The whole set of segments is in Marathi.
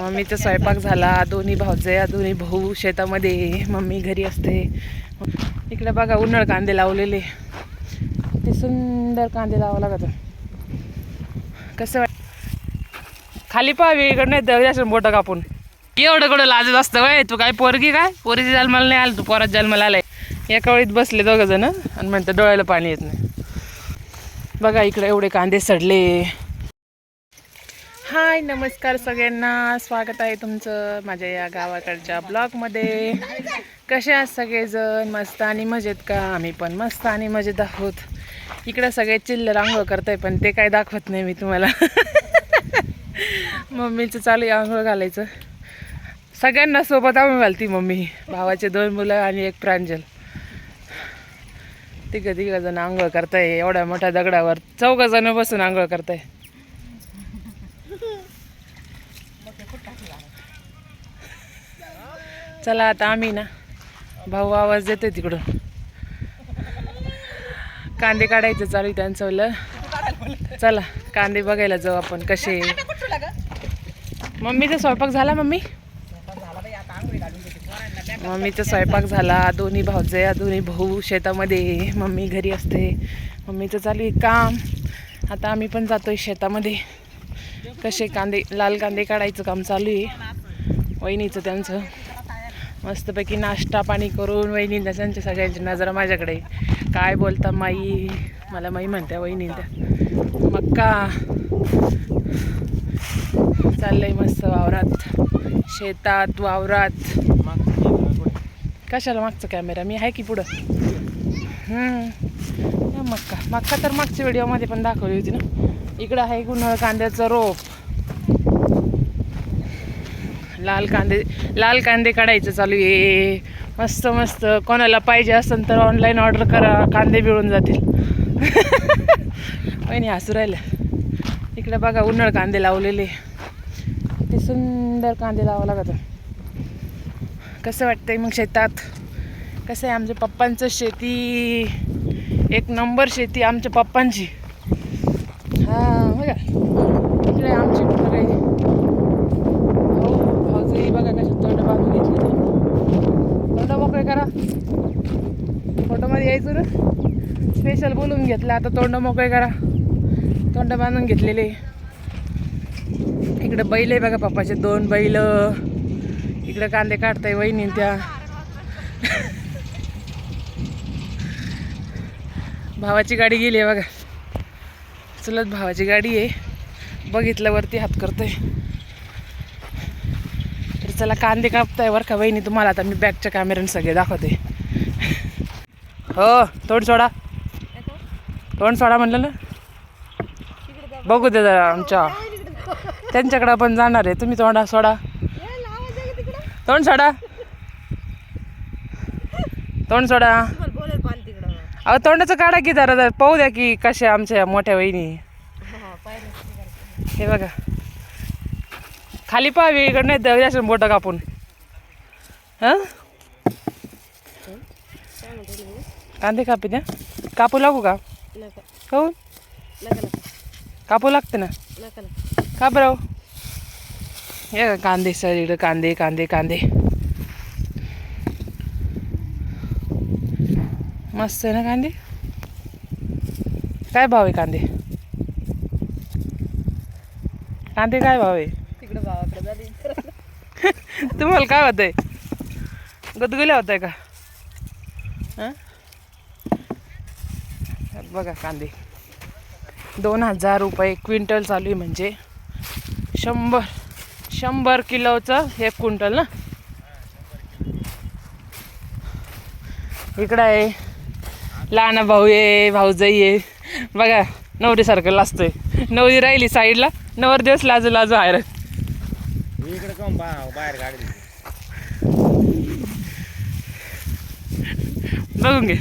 मम्मीचा स्वयंपाक झाला दोन्ही भावजया दोन्ही भाऊ शेतामध्ये मम्मी घरी असते. इकडे बघा उन्हाळ कांदे लावलेले. ते सुंदर कांदे लावा लागत कसं वाट खाली पाहावी इकडं नाही तर असं मोठं कापून. एवढं कडं लाजत असतं वय? तू काय पोरगी काय? पोरीची जन्माला नाही आलं तू पोरात जन्माला आलाय एका वेळीत बसले दोघं जण आणि म्हणतं डोळ्याला पाणी येत नाही. बघा इकडे एवढे कांदे सडले. हाय नमस्कार सगळ्यांना. स्वागत आहे तुमचं माझ्या या गावाकडच्या ब्लॉगमध्ये. कसे आहात सगळेजण? मस्त आणि मजेत का? आम्ही पण मस्त आणि मजेत आहोत. इकडं सगळे चिल्लर आंघोळ करताय पण ते काय दाखवत नाही मी तुम्हाला. मम्मीचं चालू आहे आंघोळ घालायचं. सगळ्यांना सोबत आंघोळ घालती मम्मी. भावाचे दोन मुलं आणि एक प्रांजल. तिघं तिघं जण आंघोळ करताय. एवढ्या मोठ्या दगडावर चौघ जण बसून आंघोळ करताय. चला आता आम्ही ना. भाऊ आवाज देतोय तिकडून. कांदे काढायचं चालू आहे त्यांचं चला कांदे बघायला जाऊ आपण कसे मम्मीचा स्वयंपाक झाला मम्मी? मम्मीचा स्वयंपाक झाला. दोन्ही भाऊजे दोन्ही भाऊ शेतामध्ये मम्मी घरी असते. मम्मीचं चालू आहे काम. आता आम्ही पण जातोय शेतामध्ये. कसे कांदे लाल कांदे काढायचं काम चालू आहे. वहिनीचं त्यांचं. मस्तपैकी नाश्ता पाणी करून वहिनी त्यांच्या सगळ्यांची नजर माझ्याकडे. काय बोलता माई? मला माई म्हणत्या वहिनींच्या मक्का. चाललंय मस्त वावरात. शेतात वावरात. कशाला मागचा कॅमेरा मी आहे की पुढं? मक्का. मक्का तर मागच्या व्हिडिओमध्ये पण दाखवली होती ना? इकडं आहे उन्हाळ कांद्याचं रोप. लाल कांदे लाल कांदे काढायचं चालू आहे. मस्त मस्त. कोणाला पाहिजे असेल तर ऑनलाईन ऑर्डर करा. कांदे मिळून जातील. वहिनी हसू राहिलं इकडे बघा उन्हाळ कांदे लावलेले. ते सुंदर कांदे लावा लागत. कसं वाटतंय मग शेतात? कसं आहे आमच्या पप्पांचं शेती? एक नंबर शेती आमच्या पप्पांची. हा बघा. इकडे आमची सगळे भाऊ भाऊजही बघा कशा तोंड बांधून घेतले तोंड मोकळे करा फोटोमध्ये ना स्पेशल बोलून घेतलं. आता तोंड मोकळे करा. तोंड बांधून घेतलेले. इकडं बैल आहे बघा पप्पाचे. दोन बैल. इकडे कांदे काढताय वहिनी त्या. भावाची गाडी गेली आहे बघा. चलत भावाची गाडी आहे. बघितलं वरती हात करतोय. तर चला कांदे कापताय बरं का वहिनी? तुम्हाला आता मी बॅगच्या कॅमेऱ्याने सगळे दाखवते. हो तोंड सोडा. तोंड सोडा म्हणलं ना? बघू दे जरा आमच्या. त्यांच्याकडं पण जाणार आहे. तुम्ही तोंडा सोडा. तोंड सोडा. तोंड सोडा. अहो तोंडाचं काढा की जरा जरा पाहू द्या की कशा आमच्या मोठ्या वहिनी. हे बघा. खाली पाहावी इकडं नाही तर असं कापून. हां? कांदे कापी द्या. कापू लागू का? काहून? कापू लागते ना? का बरं हे? बघा, कांदे सर इकडं कांदे कांदे कांदे. मस्त आहे ना कांदे? काय भाव आहे कांदे? कांदे काय भाव आहे? तिकडे भावाकडे तुम्हाला काय होत आहे गुदगुल्या होत आहे का? हं? बघा कांदे. दोन हजार रुपये क्विंटल चालू आहे म्हणजे. शंभर शंभर किलोचं एक क्विंटल ना. इकडं आहे. लहान भाऊ आहे भाऊजाई आहे. बघा नवरीसारखं लाजतोय. नवरी राहिली साईडला नवर दिवस लाजू लाजू आहे इकडे बाहेर गाडी. बघून घे.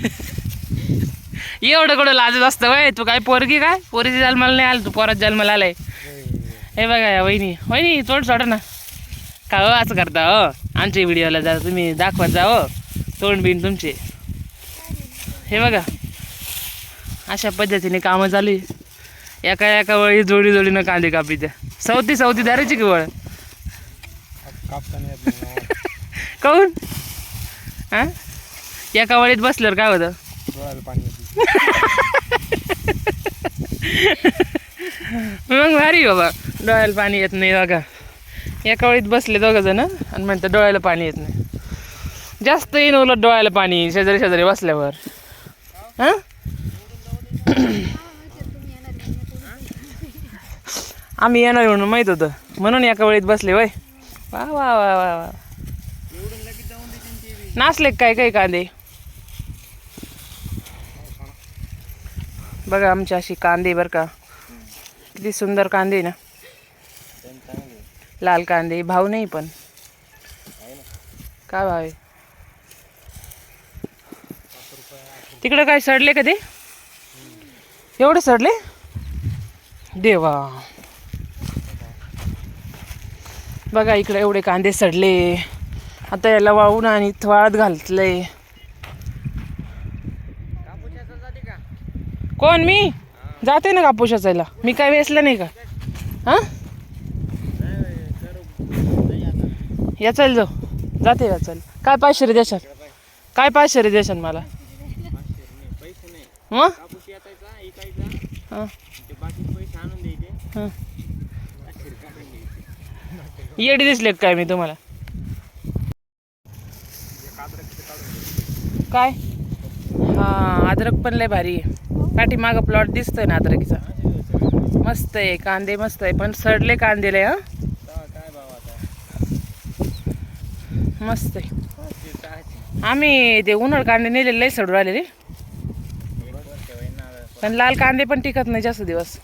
एवढं कुठं लाजत असतं वय? तू काय पोरगी काय? पोरीची जन्माला नाही आलं तू पोरात जन्माला आलाय. हे बघा या वहिनी. वहिनी तोड सोडा ना. का हो असं करता हो? आमच्या व्हिडिओला जा तुम्ही दाखवत जा हो. तोंड बिन तुमचे. हे बघा. अशा पद्धतीने कामं चालू आहे. एका एका वळी जोडी जोडीनं कांदे कापी द्या सवती सवती धरायची की वळ. काऊन? हा? एका वळीत बसल्यावर काय होतं? डोळ्याला पाणी येते. मग भारी बाबा. डोळ्याला पाणी येत नाही बघा. एका वेळीत बसले दोघं जण आणि म्हणतात डोळ्याला पाणी येत नाही. जास्त येईन उलट डोळ्याला पाणी शेजारी शेजारी बसल्यावर. हां? आम्ही येणार म्हणून माहीत होतं. म्हणून एका वेळीत बसले वय वा वा वा वा वा. नाचले काय काही कांदे? बघा आमची अशी कांदे बरं का. किती सुंदर कांदे ना. लाल कांदे भाव नाही पण. काय भाव आहे? तिकडं काय सडले का ते? एवढे सडले? देवा. बघा इकडे एवढे कांदे सडले. आता याला वाळून आणि वाळत घातलंय. कोण मी? जाते ना कापूस याचायला मी काय वेचलं नाही का? हां? याचाल जाऊ. जाते याचाल काय पाचशे रे देशाल काय पाचशे रे देशाल मला? मग? येडी दिसले काय मी तुम्हाला? काय? हां अद्रक पण लय भारी आहे. पाठीमागं प्लॉट दिसतोय ना अद्रकीचा मस्त आहे कांदे मस्त आहे पण सडले कांदेले हा? मस्त आहे. आम्ही ते उन्हाळ कांदे नेलेले लय सडू राहिले पण लाल कांदे पण टिकत नाही जास्त दिवस.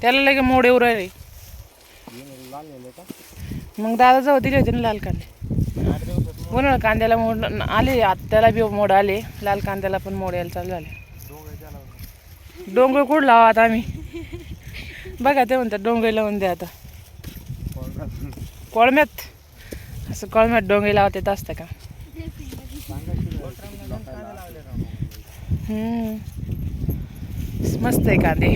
त्याला लगे मोड येऊ राहिले मग दादा जवळ दिले होते ना लाल कांदे. उन्हाळ कांद्याला मोड आले आत- त्याला बी मोड आले लाल कांद्याला पण मोड यायला चालू झाले. डोंगर कुठं लावा आता आम्ही? बघा ते म्हणतात डोंगर लावून द्या आता. कोळम्यात. असं कोळम्यात डोंगे लावत येत असतं का? मस्त आहे कांदे.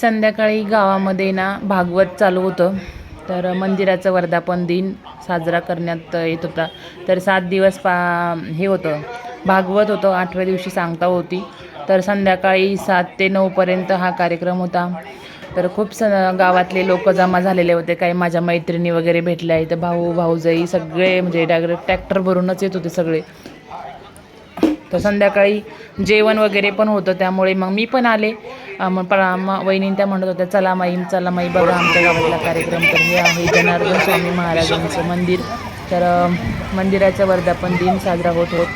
संध्याकाळी गावामध्ये ना भागवत चालू होतं. तर मंदिराचं वर्धापन दिन साजरा करण्यात येत होता. तर सात दिवस पा हे होतं. भागवत होतं आठव्या दिवशी सांगता होती. तर संध्याकाळी सात ते नऊपर्यंत हा कार्यक्रम होता. तर खूप स गावातले लोक जमा झालेले होते. काही माझ्या मैत्रिणी वगैरे भेटल्या. इथं भाऊ भाऊजाई सगळे म्हणजे डायरेक्ट ट्रॅक्टर भरूनच येत होते सगळे. तर संध्याकाळी जेवण वगैरे पण होतं. त्यामुळे मग मी पण आले. मग परा वहिनी त्या म्हणत होत्या चला माई चला माई बघा आमच्या गावातला कार्यक्रम. तर हे आहे जनार्दन स्वामी महाराजांचं मंदिर. तर मंदिराचं वर्धापन दिन साजरा होत होत.